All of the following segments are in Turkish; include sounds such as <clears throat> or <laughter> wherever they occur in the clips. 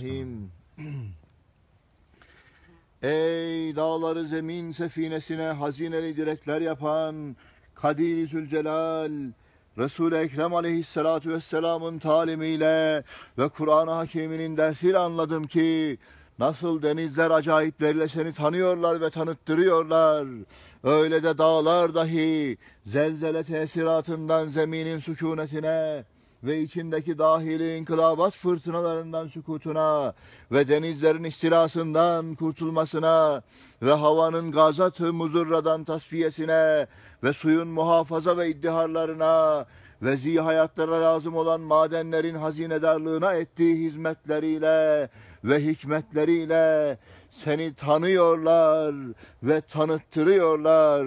Bismillahirrahmanirrahim. <clears throat> Ey dağları zemin sefinesine hazineli direkler yapan Kadir-i Zülcelal, Resul-i Ekrem aleyhissalatu vesselamın talimiyle ve Kur'an-ı Hakiminin dersiyle anladım ki nasıl denizler acayipleriyle seni tanıyorlar ve tanıttırıyorlar. Öyle de dağlar dahi zelzele tesiratından zeminin sükunetine ve içindeki dahili inkılabat fırtınalarından sükutuna ve denizlerin istilasından kurtulmasına ve havanın gazat-ı muzurradan tasfiyesine ve suyun muhafaza ve iddiharlarına ve zihayatlara lazım olan madenlerin hazinedarlığına ettiği hizmetleriyle ve hikmetleriyle seni tanıyorlar ve tanıttırıyorlar.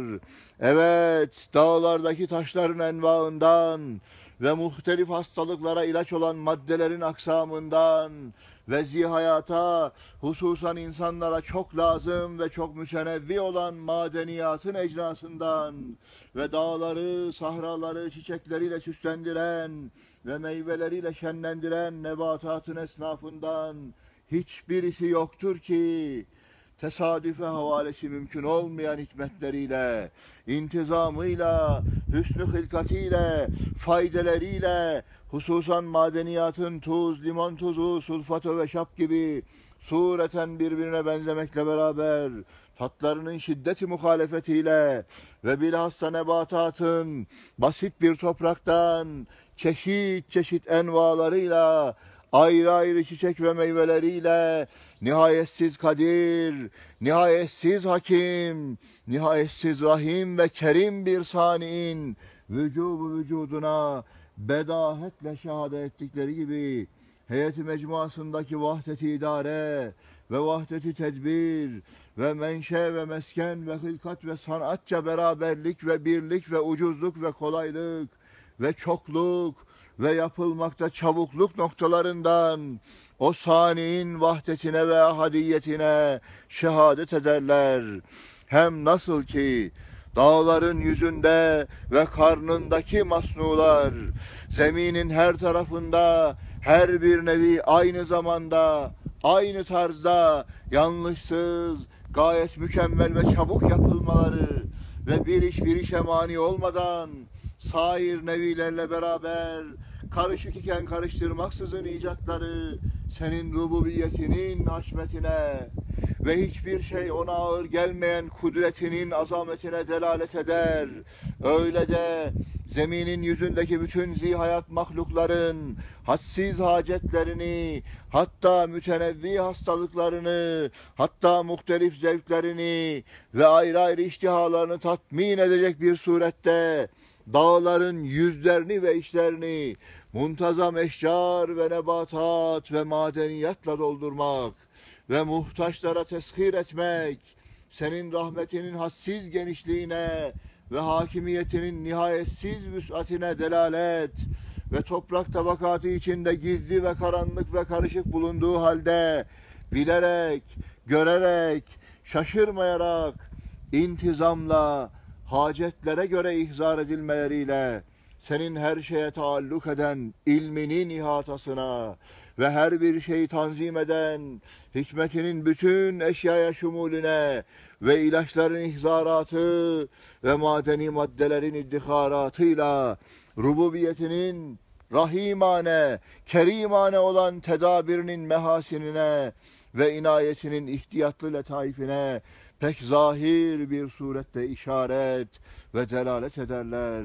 Evet, dağlardaki taşların envaından ve muhtelif hastalıklara ilaç olan maddelerin aksamından ve zihayata hususan insanlara çok lazım ve çok müsenevvi olan madeniyatın ecrasından ve dağları, sahraları çiçekleriyle süslendiren ve meyveleriyle şenlendiren nebatatın esnafından hiçbirisi yoktur ki tesadüfe havalesi mümkün olmayan hikmetleriyle, intizamıyla, hüsnü hilkatiyle, faydeleriyle, hususan madeniyatın tuz, limon tuzu, sulfato ve şap gibi sureten birbirine benzemekle beraber tatlarının şiddeti muhalefetiyle ve bilhassa nebatatın basit bir topraktan çeşit çeşit envalarıyla ayrı ayrı çiçek ve meyveleriyle nihayetsiz kadir, nihayetsiz hakim, nihayetsiz rahim ve kerim bir saniin vücubu vücuduna bedahetle şehadet ettikleri gibi heyeti mecmuasındaki vahdeti idare ve vahdeti tedbir ve menşe ve mesken ve hılkat ve sanatça beraberlik ve birlik ve ucuzluk ve kolaylık ve çokluk ve yapılmakta çabukluk noktalarından o saniin vahdetine ve ahadiyetine şehadet ederler. Hem nasıl ki dağların yüzünde ve karnındaki masnular, zeminin her tarafında her bir nevi aynı zamanda, aynı tarzda, yanlışsız, gayet mükemmel ve çabuk yapılmaları ve bir iş bir işe mani olmadan sair nevilerle beraber karışık iken karıştırmaksızın icatları senin rububiyetinin haşmetine ve hiçbir şey ona ağır gelmeyen kudretinin azametine delalet eder. Öyle de zeminin yüzündeki bütün zihayat mahlukların hadsiz hacetlerini, hatta mütenevvi hastalıklarını, hatta muhtelif zevklerini ve ayrı ayrı iştihalarını tatmin edecek bir surette dağların yüzlerini ve işlerini muntazam eşcar ve nebatat ve madeniyatla doldurmak ve muhtaçlara teshir etmek, senin rahmetinin hassiz genişliğine ve hakimiyetinin nihayetsiz vüsatine delalet ve toprak tabakatı içinde gizli ve karanlık ve karışık bulunduğu halde bilerek, görerek, şaşırmayarak, intizamla, hacetlere göre ihzar edilmeleriyle senin her şeye taalluk eden ilminin ihatasına ve her bir şeyi tanzim eden hikmetinin bütün eşyaya şumulüne ve ilaçların ihzaratı ve madeni maddelerin iddiharatıyla rububiyetinin rahimane, kerimane olan tedabirinin mehasinine ve inayetinin ihtiyatlı letaifine pek zahir bir surette işaret ve delalet ederler.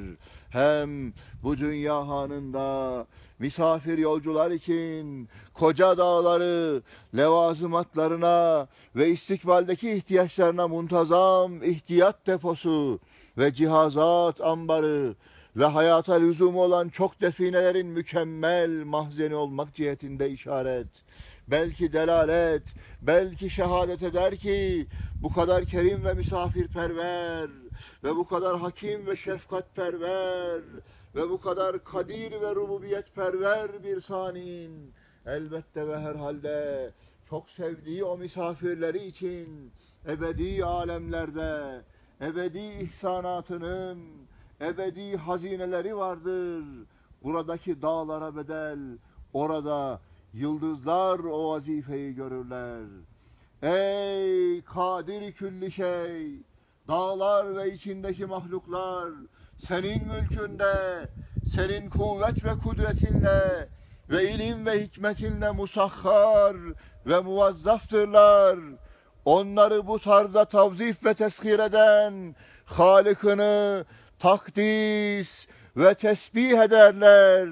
Hem bu dünya hanında misafir yolcular için koca dağları levazımatlarına ve istikbaldeki ihtiyaçlarına muntazam ihtiyat deposu ve cihazat ambarı ve hayata lüzum olan çok definelerin mükemmel mahzeni olmak cihetinde işaret. Belki delalet, belki şehadet eder ki bu kadar kerim ve misafirperver ve bu kadar hakim ve şefkatperver ve bu kadar kadir ve rububiyetperver bir sanin elbette ve herhalde çok sevdiği o misafirleri için ebedi alemlerde ebedi ihsanatının ebedi hazineleri vardır. Buradaki dağlara bedel orada yıldızlar o vazifeyi görürler. Ey kadir külli şey, dağlar ve içindeki mahluklar senin mülkünde, senin kuvvet ve kudretinle ve ilim ve hikmetinle musahhar ve muvazzaftırlar. Onları bu tarzda tavzif ve teskir eden Halık'ını takdis ve tesbih ederler.